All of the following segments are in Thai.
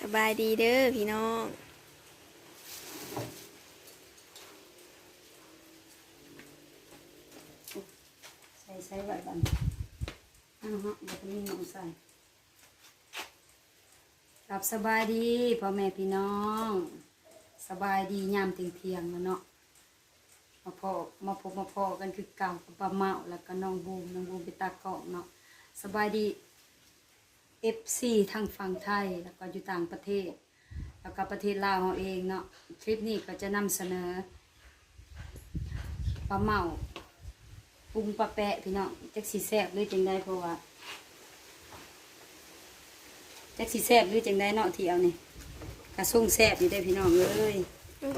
สบายดีเด้อพี่น้องใส่ใส่ไว้บันอ้าวฮะเดี๋ยวนี้น้องใส่กลับสบายดีพ่อแม่พี่น้อง สบายดียามเที่ยงเที่ยงแล้วเนาะมาพอมาพบมาพอกันคือเก่ากับป้าเมาแล้วก็น้องบูมน้องบูมไปตากล้องเนาะสบายดี เอฟซีทางฝั่งไทย แล้วก็อยู่ต่างประเทศ แล้วก็ประเทศลาวเราเองเนาะคลิปนี้ก็จะนำเสนอป้าเมาปรุงปลาแปะพี่น้องจักสีแซ่บหรือจังได้เพราะว่าจักสีแซ่บหรือจังได้เนาะที่เอานี่กระส่งแซ่บอยู่ได้อพี่น้องเอ้ย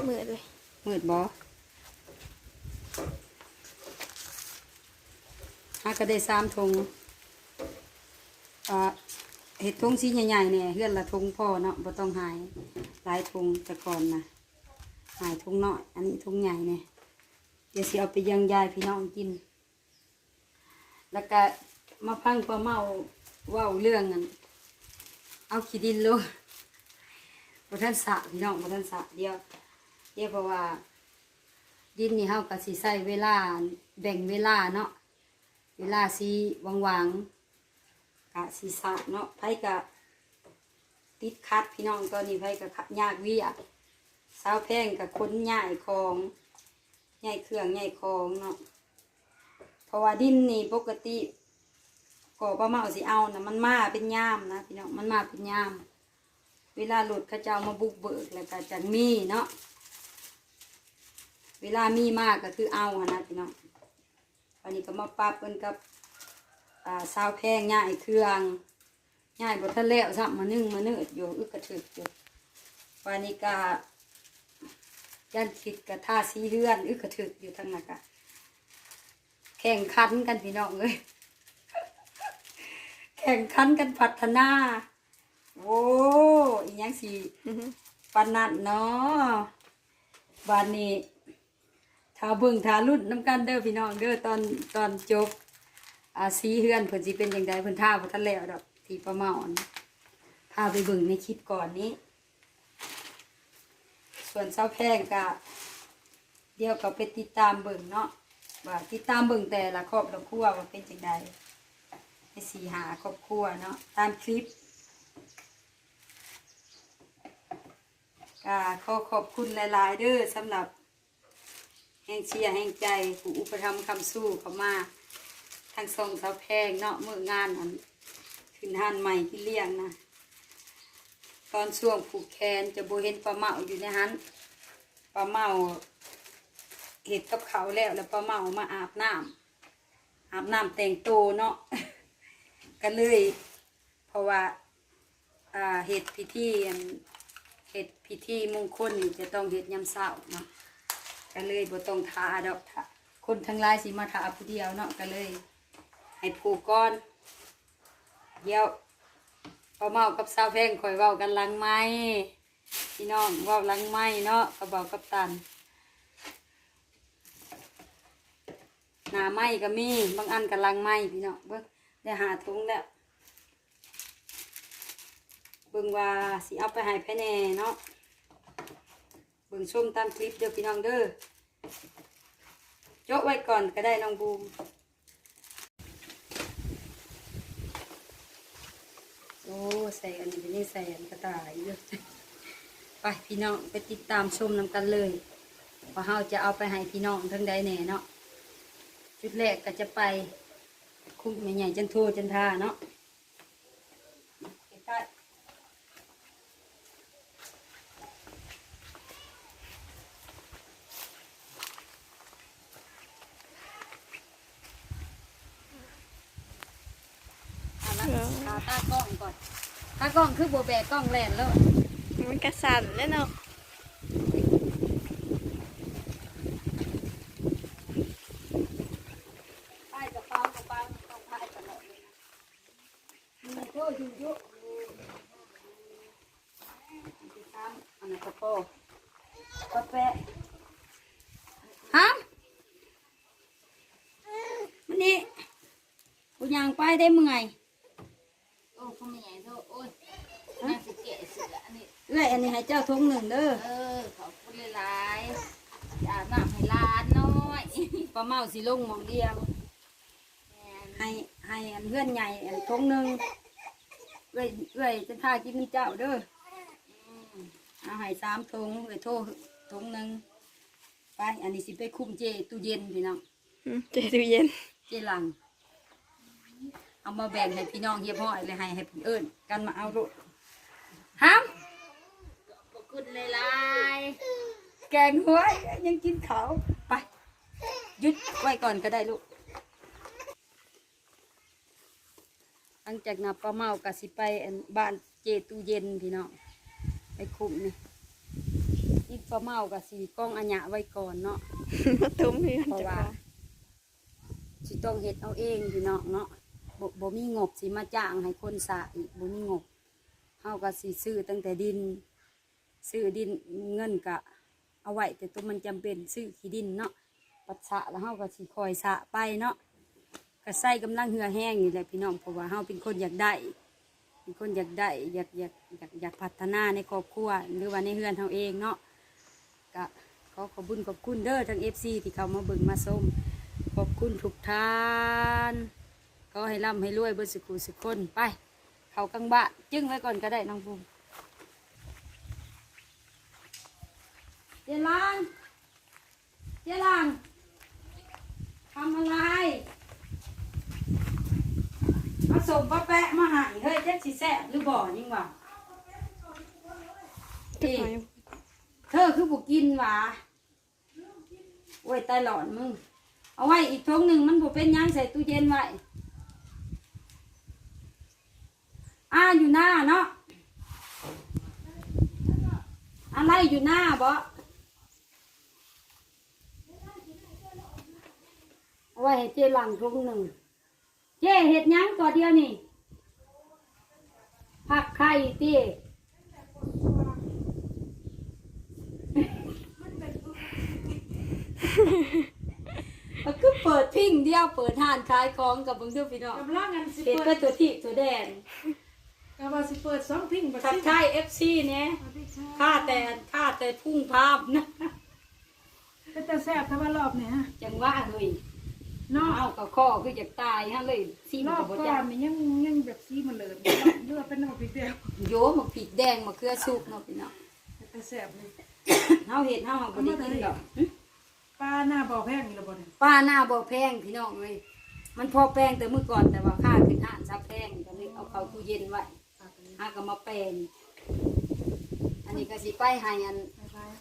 เหมือนเลยมืดบอหาก็ได้สามทงอ่า เห็ดทงสีใหญ่ๆเนี่ยเฮือนละทงพ่อเนาะบ่ต้องหายหลายทงแต่ก่อนนะหายทงน้อย อันนี้ทงใหญ่เนี่ยเดี๋ยวสิเอาไปยังยายพี่น้องกิน แล้วก็มาพังปลาเมาว่าเรื่องนั้นเอาขี้ดินลงบท่านสระพี่น้องบท่านสระเดียวเดียวเพราะว่า ดินนี่เฮาก็สิใส่เวลาแบ่งเวลาเนาะเวลาสิวางๆ กะสิสระเนาะไผกะติดคัดพี่น้องตอนนี้ไผกะขัดยากเวิอะสาวแพงกับคนใหญ่ของใหญ่เครื่องใหญ่ของเนาะเพราะว่าดินนี่ปกติก่อปลาเมาสิเอานะมันมาเป็นย่ามนะพี่น้องมันมาเป็นย่าม เวลาหลุดเขาเจ้ามาบุกเบิกแล้วก็จะมีเนาะเวลามีมากก็คือเอาหนนะพี่น้องวันนี้ก็มาปรับกันกับ อ่าซาวแพงง่ายเครื่องง่ายบททะเลวซ้ำมานึ่งมาเนืดอยู่อึกกระถึกอยู่วันนี้ก็ยันคิดกับท่าสีเฮือนอึกกระถึกอยู่ทั้งนั้นกะแข่งขันกันพี่น้องเลยแข่งขันกันพัฒนา โอ้อีหยังสิปานนัดเนาะบานนี้ถ้าเบิ่งถ้ารุ่นน้ำกันเด้อพี่น้องเด้อตอนตอนจบ อาสีเฮือนเพิ่นสิเป็นจังไดเพิ่นท่าบ่ทันแล้วดอกที่ประเมาอันพาไปเบิ่งในคลิปก่อนนี้ ส่วนเศร้าแพงก็เดี๋ยวก็ไปติดตามเบิ่งเนาะว่าติดตามเบิ่งแต่ละครอบครัวว่าเป็นจังใดในสีหาครอบครัวเนาะตามคลิปก็ขอขอบคุณหลาย ๆ เด้อสำหรับแห่งเชียร์แห่งใจผู้อุปถัมภ์คำสู้เขามา ทางทรงสาวแพงเนาะเมื่องานอันขึ้นห้านใหม่ที่เลี้ยงนะตอนช่วงผูกแขนจะโบเห็นปลาเมาอยู่ในหันปลาเมาเห็ดกับเขาแล้วแล้วป้าเมามาอาบน้ำอาบน้ำแต่งตัวเนาะก็เลย เพราะว่าอ่าเห็ดพิธีเห็ดพิธีมงคลนี่จะต้องเห็ดยำเศร้าเนาะก็เลยบ่ต้องทาดอกทาคนทั้งหลายสิมาทาผู้เดียวเนาะก็เลย ให้ผูกก้อนเดี๋ยวป้าเมากับสาวแพงคอยเว้ากันหลังไม้พี่น้องเว้าหลังไม้เนาะกระบอกกับตันหนาไหมก็มีบางอันกำลังไหมพี่น้องเบิ่งได้หาถุงแล้วเบิ่งว่าสิเอาไปให้ภายในเนาะเบิ่งชมตามคลิปเด้อพี่น้องเด้อโจ๊ะไว้ก่อนก็ได้น้องบูม อ้ใส่อันนี้นี่ใส่อันกระต่ายเยอะไปพี่น้องไปติดตามชมนำกันเลยว่าเฮาจะเอาไปให้พี่น้องทั้งใดแน่เนาะจุดแรกก็จะไปคุ้มใหญ่ๆจันทูจันทาเนาะใกล้ๆเอาละขา ตากล้องก่อนตากล้องคือโบแบกกล้องแลนแล้วมันกระสันแล้วเนาะป้ายกระเป๋ากระเป๋าต้องพายตลอดเลยนะมีโทษอยู่เยอะติดตามอันนั้นกระโปรงกระแปะฮะมันนี่กูยางไปได้เมื่อย จ้าทงหนึ่งเด้อ เออขอบคุณหลายๆอย่ามาให้หลานน้อยปลาเมาสิลงหมองเดียว แม่นให้ให้อันเพื่อนใหญ่อันทงหนึ่งเอ้อยเอ้อยจะพากินนี่เจ้าเด้ออืมเอาให้สามทงเอ้อยโทษทงหนึ่งไปอันนี้สิไปคุมเจตู้เย็นพี่น้อง อืมเจตู้เย็น เจหลัง เอามาแบ่งให้พี่น้องเฮียพ่อยเลยให้ให้พี่เอิญกันมาเอาลูกห้ามขอบ คุณหลายแกงหวยยังกินเขาวไปหยุดไว้ก่อนก็ได้ลูกหลังจากนับปลาเมากะสิไปอันบ้านเจตู้เย็นพี่น้องไปคุมนี่นี่ปลาเมากะสิกล้องอัญญะไว้ก่อนเนาะมาตุ้มเพื่อนเพราะจะว่าว่าสิต้องเฮ็ดเอาเองพี่น้องเนาะบ่บ่มีงบสิมาจ้างให้คนสระอีกบ่มีงบเฮาก็สิซื้อตั้งแต่ดิน ซื้อดินเงินก็เอาไว้แต่ตัวมันจำเป็นซื้อขี้ดินเนาะปัดสะแล้วเฮาก็สิคอยสะไปเนาะก็ใส่กำลังเหือแห้งนี่แหละพี่น้องเพราะว่าเฮาเป็นคนอยากได้เป็นคนอยากได้อยากอยากอยากอยากพัฒนาในครอบครัวหรือว่าในเฮือนเฮาเองเนาะก็ขอขอบคุญขอบคุณเด้อทั้ง FC ที่เขามาเบิ่งมาชมขอบคุณทุกท่านก็ให้ร่ำให้รวยเบนสุขุสุขคนไป เขากลางบ้านจึงไว้ก่อนก็ได้น้องภูมิ เจลังเจลังทำอะไรมาส่งป้าแปะมาใหายเฮ้ยเจ๊สิแซ่บหรือบ่อยิ่งวะจะเอ๊ะไปเธอคือบุกินหวะโอ้ยตายหลอนมึง เอาไว้อีกทงหนึ่งมันบ่เป็นหยังใส่ตู้เย็นไว้อ่าอยู่หน้าเนาะอะไรอยู่หน้าบ่ เอาไว้ให้เจหลังทงหนึ่ง เจเห็ดหยังก่อนเดียวนี่ผักไข่ตีก็คือเปิดพิงเดียวเปิดห้านขายของกับเบิ่งเด้อพี่น้องกำลังอันสิเห็ดเปิก็ดตัวที่ตัวแดงกำลังสิเปิดสองพิงบัดทักสิทายเอฟซีเนี่ยค่าแต่ค่าแต่พุ่งภาพนะ เป็นแต่แซ่บถ้าว่ารอบเนี่ยฮะ จังว่าเฮ้ย เนาะเอากับข้อคืออยากตายฮะเลยซีรมันอบกับบก่จัอกนนี่ยังยังแบบซีมันเลยเลือดเป็นน้ำพริกเดียวโยมาผิดแดงมาเกลือสุกเนาะพี่น้องเป็นแต่แซ่บเลยเฮาเห็ดเฮาเฮาบ่ได้กินดอกหึป้าหน้าบ่อแพงนี่ละบ่เนี่ยป้าหน้าบ่แพงพี่น้องเลยมันพอแพงแต่เมื่อก่อนแต่ว่าค่าขึ้นห้านซับแพงก็เลยเอาเข้าตู้เย็นไว้ป้าไปเลยหาก็มาแปลงอันนี้ก็สิไปให้อันบ๊ายบาย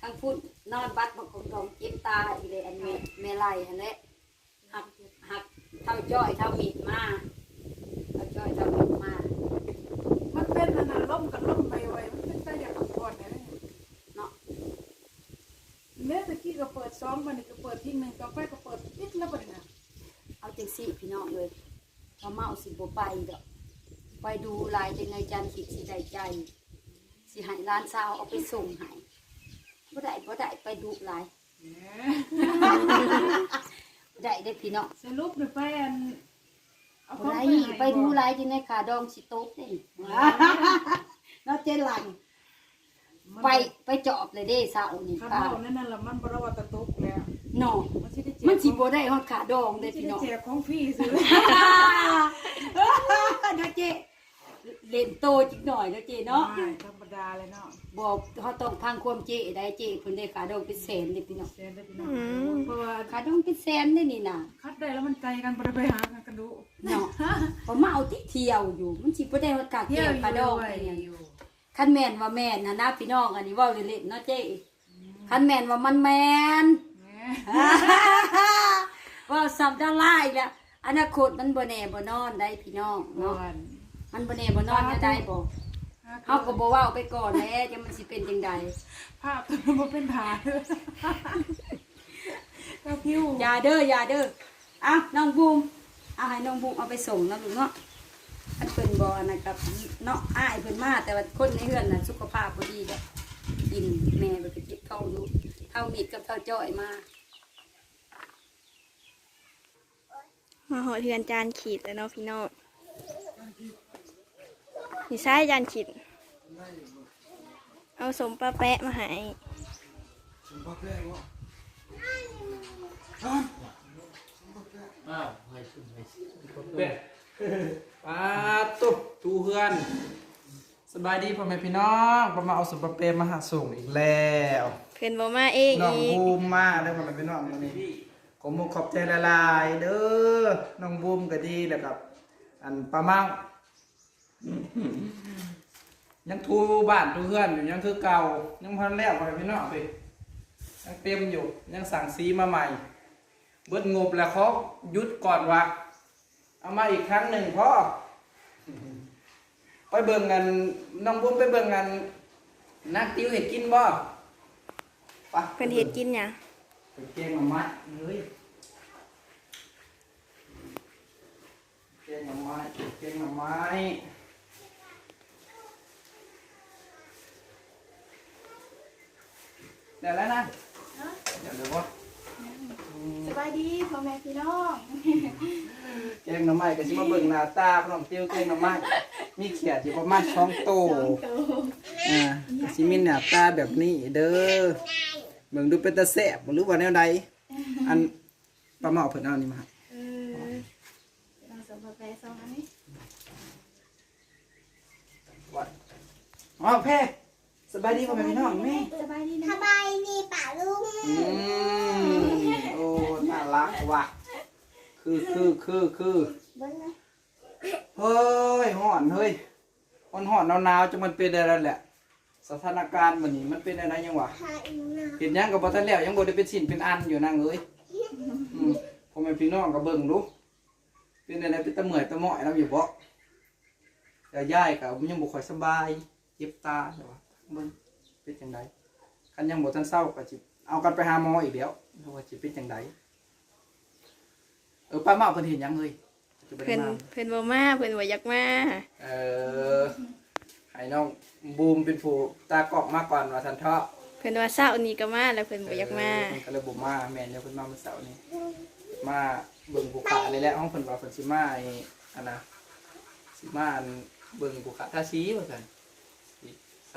ทั้งพูดนอนบัดบางคนต้องเจ็บตาอีเลยอันเมเมลัยอันนี้หักหักเท่าจ้อยเท่ามีดมาเท่าจ้อยเท่ามีดมา มันเป็นอันนั้นล่มกับล่มไปไว้มันเป็นตาอยากก่อนเนี่ยเนาะเนื้อตะกี้ก็เปิดสองวันนี้ก็เปิดทิ้งหนึ่งต่อไปก็เปิดปิดแล้วบ่เนี่ยเอาจังสี่พี่น้องเลยเราเมาสิบไปดอกไปดูลายจังไงจันขิดสิได้ใจ สิใหายร้านสาวเอาไปส่งใหายบ่ได้บ่ได้ไปดูหลายบ่ ได้ได้อพี่น้องสรุปเนี่ยไปอันเอาขบ่องได้ไปให้ไปดูลายจังไงขาดองสิโต๊ะนี่เนาะเจรันมันไปไปจอบเลยเด้สาวนี่ข้าวค่ะเมานั่นน่ะละมันบ่ระวัตะตุกแล้วเนาะมันสิได้แจกมันสิบ่ได้ฮอดขาดองมัเด้นสิพี่ได้น้องแจกของฟรีซื้อ เนาะเจ เล่นโตจิกหน่อยเนาะเจเนาะไม่ธรรมดาเลยเนาะบอกเขาต้องพังความเจได้เจเพิ่นได้ขาดองเป็นแสนเด้พี่น้องแสนได้พี่น้องเพราะว่าขาดองเป็นแสนเด้นี่น่ะคัดได้แล้วมันไกลกันบ่ได้ไปหากันกันดูเนาะเพราะมาเอาที่เที่ยวอยู่ มันสิบ่ได้ฮอดขาดเที่เที่ยยววอยู่ขาดองด้วยอะไรอย่างอยู่คันแม่นว่าแม่นนะนะพี่น้องอันนี้เว้าเล่นๆเนาะเจคันแม่นว่ามันแม่นแหมว่าสับดาราอีกแล้วอนาคตมันบ่แน่บ่นอนได้พี่น้องก่เนาะอน มันบ่แน่บ่นอนจะได้บ่เฮาก็บ่เว้าไปก่อนแหล้วจะมันสิเป็นจังไดภาพตัวมันเป็นผาก็พิวอย่าเด้ออย่าเด้ออะน้องบูมเอาให้น้องบูมเอาไปส่งนะลูกเนาะอันเพิ่นบ่นะครับเนาะอ้ายเพิ่นมาแต่ว่าคนในเฮือนน่ะสุขภาพบ่ดีเด้อกินแม่บ่ไปเก็บเข้าอยู่เท่ามีดกับเท่าจ้อยมามาหอเทือนจานขีดแล้วเนาะพี่น้อง นี่ใช่จานขีดสมปลาแปะมาให้เป็ดปลาตุ๊บตูเฮือนสบายดีพ่อแม่พี่น้องประมาเอาสุปเปรมมาหาส่งอีกแล้วเพิ่นบ่มาเองน้องอีกบูมมาได้อพ่อแม่พี่น้องวันนี้ขอมุกขอบใจละลายๆเด้อน้องบูมก็ดีแล้วกับอันปลาเมา ยังทูบ้านทูเฮือนอยู่ยังคือเก่ายังพันแล้วพ่อแม่พี่น้องไปยังเต็มอยู่ยังสั่งซีมาใหม่ เบิดงบแล้วเขาหยุดก่อนวะเอามาอีกครั้งหนึ่งพ่อไปเบิ่งกันน้องบุ้มไปเบิ่งกันนักติวเห็ดกินบ่ไปเพิ่นเฮ็ดกินหยังไปเกงหน่อไม้เลยเกงหน่อไม้เกงหน่อไม้ เดี๋ยวแล้วนะเดี๋ยวเดี๋ยววะสบายดีพ่อแม่พี่น้องแกงหน่อไม้ก็สิมาเบิ่งหน้าตาขนมเตียวแกงหน่อไม้มีเขียดอยู่ประมาณสองโตอ่าก็สิมีหน้าตาแบบนี้เด้อเบิ่งดูเป็นตาแซ่บหรือว่าแนวใดอันปลาหมอเพิ่นเอานี่มาให้เออเราสมปลาแปะสองอันนี้วัดอ๋อแพ้ สบายดีพ่อแม่พี่น้องแม่สบายดีนะสบายดีป่าลุงอืมโอ้น่ารักว่ะคือคือคือคือเบิ้งนะเฮ้ยห่อนเฮ้ยมันห่อนหนาวๆจังมันเป็นอะไรแหละ สถานการณ์วันนี้มันเป็นอะไรยังวะพาอินนาเห็นยังกับบ่ทันแล้วยังบ่ได้เป็นสินเป็นอันอยู่นั่งเอ้ยอืมพ่อแม่พี่น้องก็เบิ่งดูเป็นอะไรเป็นตะเมื่อยตะหม้อยนำอยู่บ่แต่ยายก็ยังบ่ค่อยสบายเจ็บตาเดี๋ยวว่า เบิ่งเป็นจังไดคันยังบ่ทันเศร้าก็สิเอากันไปหาหมออีกแล้วดูว่าสิเป็นจังไดเออป้าเมาเพิ่นเห็นยังเอ้ยจะบ่ได้เพิ่นมา เพิ่นบ่มาเพิ่นบ่อยากมาเออให้น้องบูมเป็นผู้ตากล้องมาก่อนว่าทันเถาะเพิ่นว่าเช้านี้ก็มาแล้วเพิ่นบ่อยากมาเออก็เลยบ่มาแม่นเดี๋ยวเพิ่นมาเมื่อเสาร์นี้มาเบิ่งภูเขานี่แหละห้องเพิ่นว่าเพิ่นสิมาไอ้อันน่ะสิมาอันเบิ่งภูเขาท่าสีว่าซั่น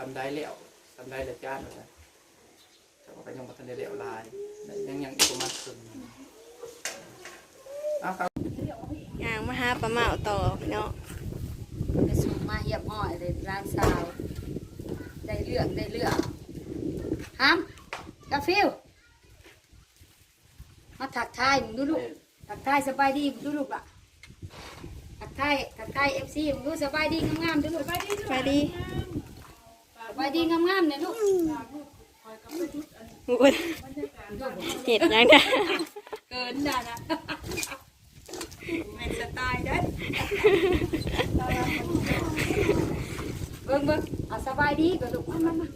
สิซำได้แล้วซำได้แล้วจ้านว่าซั่นแต่ว่าก็ยังบ่ทันได้แล้วหลายยังยังอีกประมาณครึ่งหนึ่งเอาครับย่างมาหาปลาเมาต่อพี่น้องไปส่งมาเหียบห้อยเลยร้านสาว ได้เรื่องได้เรื่องฮัมกาฟิวมาถักทายมึงดูลูกถักทายสบายดีมึงดูลูกล่ะถักทายถักทายเอฟซีมึงดูสบายดีงามๆดูลูกสวัสดีสบายดี งามๆเนี่ยลูกอุ๊ยเฮ็ดหยังนะเกินด่านะแม่นสไตล์ได้เบิ่งเบิ่งเอาสบายดีก็ลูกมามามา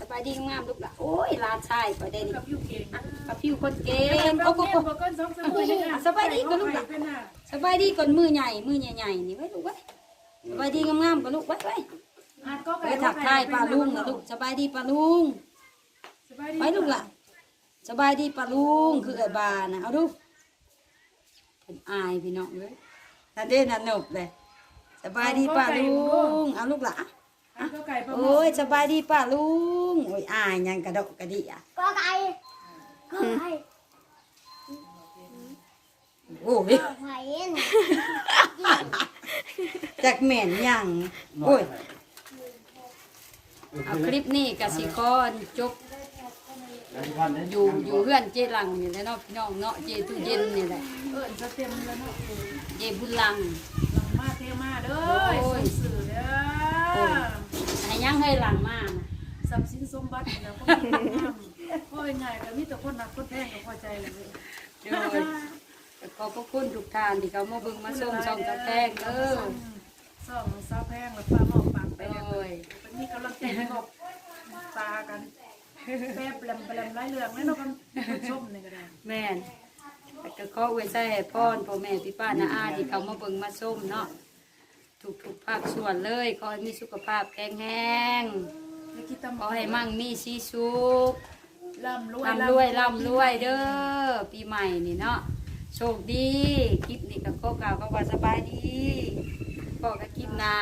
สบายดีงามๆลูกล่ะโอ้ยหลานชายไปได้นี่กับยูเก่งกับผิวคนเก่งโอ้โอ้โหโหบอกกันสองสามคนนะสบายดีก็ลูกหลานเป็นน่ะสบายดีก่อนมือใหญ่ มือใหญ่ๆนี่ไว้ลูกไว้สบายดีงามๆก็ลูกไว้ไว้อาจก็ ไว้ถักทายป้าลุงนะลูกสบายดีป้าลุงสบายดีไว้ลูกล่ะสบายดีป้าลุงคือไอ้บานะเอาดูเป็นอายพี่น้องเลยนั่นเด้นั่นหนบเลยสบายดีป้าลุงเอาลูกล่ะอาจก็ไก่ประมาโอ้ยณสบายดีป้าลุงโอ้ยอายยังกระดกกระดิอะก็ไก่ก็ไก่โอ้ยไก่เอ็นจากเหม็นยังโอ้ย เอาคลิปนี้กับสิคอนจบอยู่อยู่เพื่อนเจรังนี่แหละเนาะพี่น้องเนาะเจตู้เย็นนี่แหละเออจะเต็มแล้วเนาะเจบุญลังหลังมาเทมาเด้อสื่อเด้อ้อยให้ยังให้หลังมานะทรัพย์สินสมบัติแล้วก็มีงามก็ง่ายก็มีแต่คนรักคนแพงก็พอใจเลยโดยขอบพระคุณทุกท่านที่เขามาบิ่งมาชมช่องตะแตงเด้อซ่องสาแพงแล้วป้าหมอกปา กไปโดแล้วยเป็นมีกำลังใจงบตากันแป๊บแปลมแปลมไร้เรื่องแล้วเนาะกันชมนี่ก็ได้แม่นแล้วก็ขออวยใส่ให้พรพ่อแม่พี่ป้าน้าอาที่เขามาเบิ่งมาชมเนาะทุกทุกๆภาคส่วนเลยขอให้มีสุขภาพแข็งแรงในกิตามขอให้มั่งมีสีสุขร่ำรวยร่ำรวยร่ำรวยเด้อปีใหม่นี่เนาะโชคดีคลิปนี้กับโคกล่าวก็ว่าสบายดีพ่อก็คลิปหนา